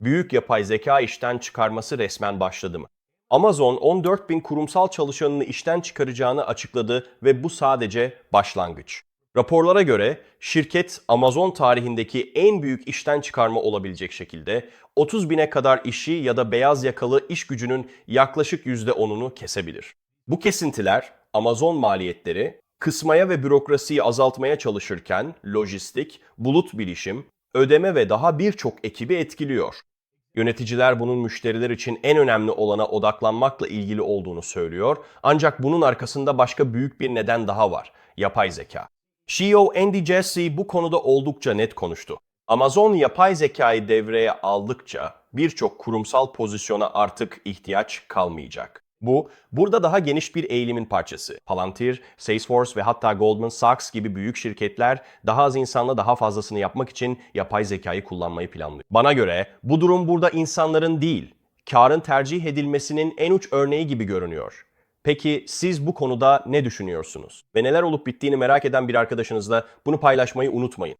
büyük yapay zeka işten çıkarması resmen başladı mı? Amazon 14 bin kurumsal çalışanını işten çıkaracağını açıkladı ve bu sadece başlangıç. Raporlara göre şirket Amazon tarihindeki en büyük işten çıkarma olabilecek şekilde 30 bine kadar işi ya da beyaz yakalı iş gücünün yaklaşık %10'unu kesebilir. Bu kesintiler Amazon maliyetleri kısmaya ve bürokrasiyi azaltmaya çalışırken lojistik, bulut bilişim, ödeme ve daha birçok ekibi etkiliyor. Yöneticiler bunun müşteriler için en önemli olana odaklanmakla ilgili olduğunu söylüyor. Ancak bunun arkasında başka büyük bir neden daha var. Yapay zeka. CEO Andy Jassy bu konuda oldukça net konuştu. Amazon yapay zekayı devreye aldıkça birçok kurumsal pozisyona artık ihtiyaç kalmayacak. Bu, burada daha geniş bir eğilimin parçası. Palantir, Salesforce ve hatta Goldman Sachs gibi büyük şirketler daha az insanla daha fazlasını yapmak için yapay zekayı kullanmayı planlıyor. Bana göre bu durum burada insanların değil, karın tercih edilmesinin en uç örneği gibi görünüyor. Peki siz bu konuda ne düşünüyorsunuz? Ve neler olup bittiğini merak eden bir arkadaşınızla bunu paylaşmayı unutmayın.